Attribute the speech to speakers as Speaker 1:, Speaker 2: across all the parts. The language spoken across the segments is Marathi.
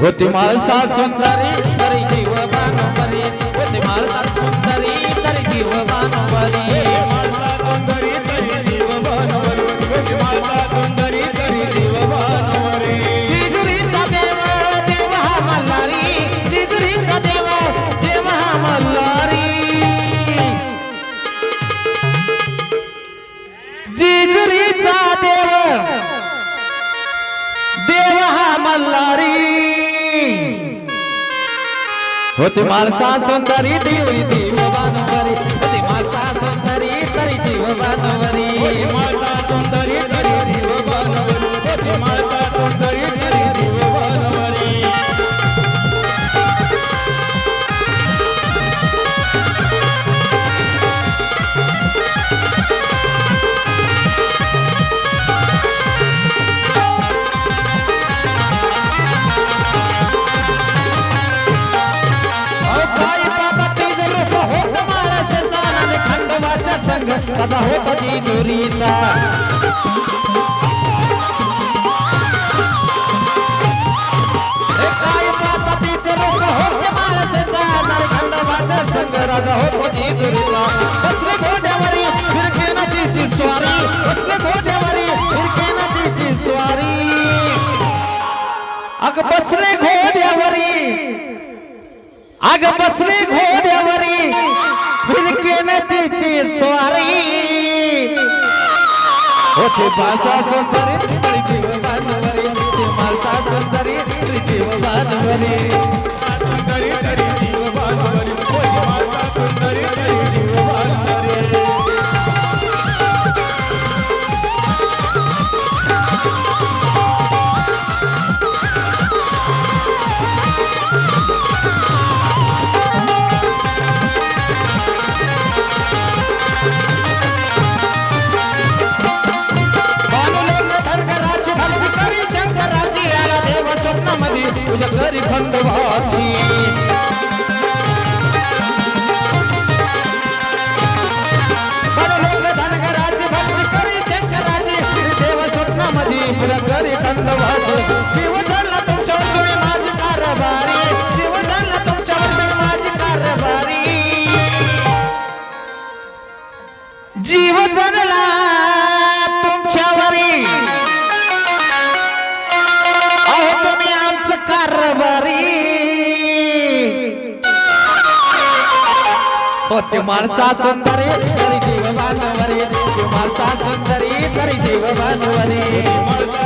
Speaker 1: होती माणसा सुंदरी. होती माणसा सुंदरी देवी देव बानवरी होती माणसा सुंदरी तरी जीव बानवरी माझा होता जिजुरीचा हे काय बाबा तेज बसले घोड्यावरी स्वारी. बसले घोड्यावरी स्वारी. अग बसले घोड्यावरी. अग बसले घोड्यावरी. फिरके नदीची स्वारी. होते भाषा सुंदरी त्रिजीव भानवरी बांधवरी होते सुंदरी त्रिजीव भानवरी जीव जगला तुमच्यावरी. अहो तुम्ही आमचं कारभारी. होते माणसा सुंदरी तरी. जीव बांधवरी माणसा सुंदरी तरी. जीव बांधवरी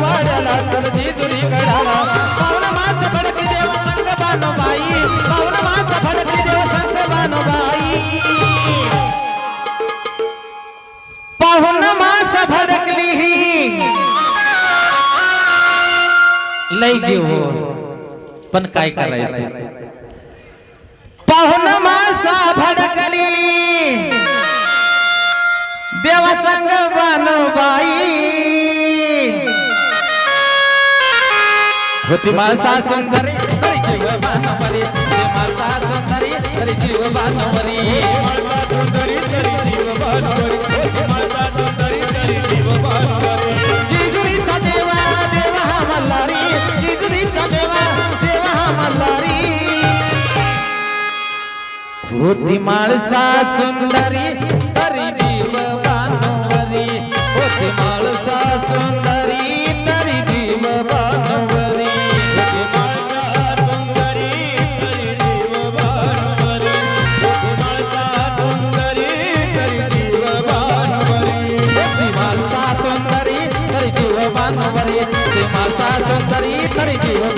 Speaker 1: वाड्याला चल जेजुरी गडाला. पाहुण मास भडकी देव संग बानुबाई. पाहुण मास भडकी देव संग बानुबाई. पाहुण मास भडकली ही. लय जीव हो. पण काय करायचं? पाहुण मासा भडकली. देवा संग होती माळसा सुंदरी तरी जीव बानवरी होती माळसा सुंदरी तरी. जीव बानवरी माळसा सुंदरी तरी जीव बानवरी होती माळसा सुंदरी तरी जीव बानवरी जेजुरीचा देवा देवा हा मल्हारी. जेजुरीचा देवा देवा हा मल्हारी. होती माळसा सुंदरी तरी जीव बानवरी होती माळसा सुंदरी ते मासा सुंदरी तरी जीव बांधवरी